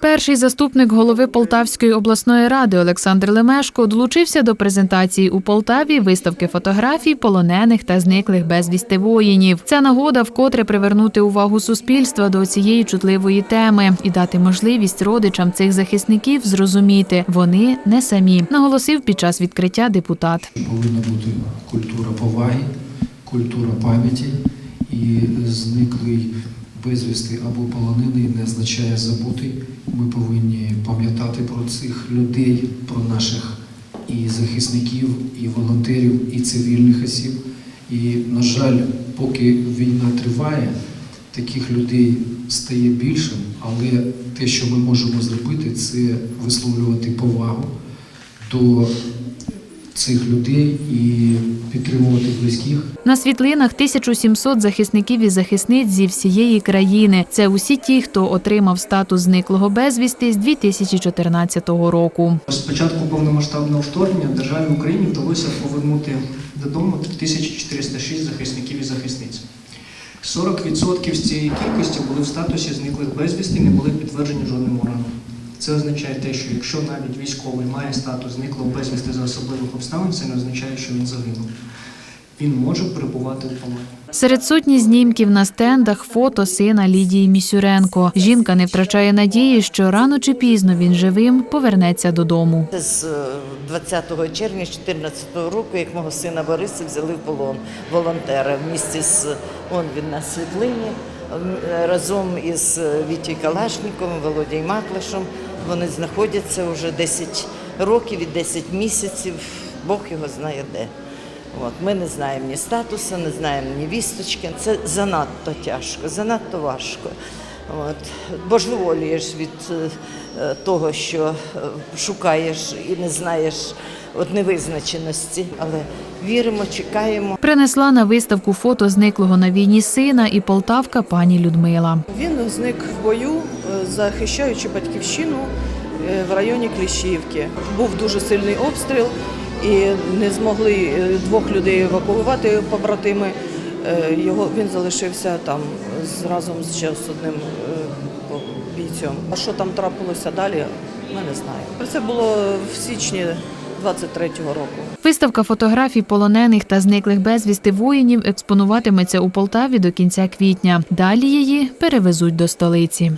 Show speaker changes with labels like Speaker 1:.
Speaker 1: Перший заступник голови Полтавської обласної ради Олександр Лемешко долучився до презентації у Полтаві виставки фотографій полонених та зниклих безвісти воїнів. Ця нагода вкотре привернути увагу суспільства до цієї чутливої теми і дати можливість родичам цих захисників зрозуміти, вони не самі, наголосив під час відкриття депутат.
Speaker 2: Повинна бути культура поваги, культура пам'яті і зниклий безвісти або полонений не означає забутий. Ми повинні пам'ятати про цих людей, про наших і захисників, і волонтерів, і цивільних осіб. І, на жаль, поки війна триває, таких людей стає більшим, але те, що ми можемо зробити, це висловлювати повагу до цих людей і підтримувати близьких.
Speaker 1: На світлинах 1700 захисників і захисниць зі всієї країни. Це усі ті, хто отримав статус зниклого безвісти з 2014 року.
Speaker 3: З початку повномасштабного вторгнення державі Україні вдалося повернути додому 3406 захисників і захисниць. 40% з цієї кількості були в статусі зниклих безвісти не були підтверджені жодним органом. Це означає те, що якщо навіть військовий має статус зниклого безвісти за особливих обставин, це не означає, що він загинув. Він може перебувати у полоні.
Speaker 1: Серед сотні знімків на стендах фото сина Лідії Місюренко. Жінка не втрачає надії, що рано чи пізно він живим повернеться додому.
Speaker 4: Це з е, 20 червня 2014 року, як мого сина Бориса взяли в полон волонтера в місті з он він на світлині разом із е, Вітєю Калашніковим, Володією Маклашем. Вони знаходяться вже 10 років і 10 місяців. Бог його знає де. От, ми не знаємо ні статусу, не знаємо ні вісточки. Це занадто тяжко, занадто важко. От. Божеволієш від е, е, того, що е, шукаєш і не знаєш от невизначеності, але віримо, чекаємо.
Speaker 1: Принесла на виставку фото зниклого на війні сина і полтавка пані Людмила.
Speaker 5: Він зник в бою, е, захищаючи батьківщину е, в районі Кліщівки. Був дуже сильний обстріл і не змогли е, двох людей евакуювати побратими. Його він залишився там з разом з ще з одним е, по- бійцем. А що там трапилося далі, ми не знаємо. Це було в січні 23-го року.
Speaker 1: Виставка фотографій полонених та зниклих безвісти воїнів експонуватиметься у Полтаві до кінця квітня. Далі її перевезуть до столиці.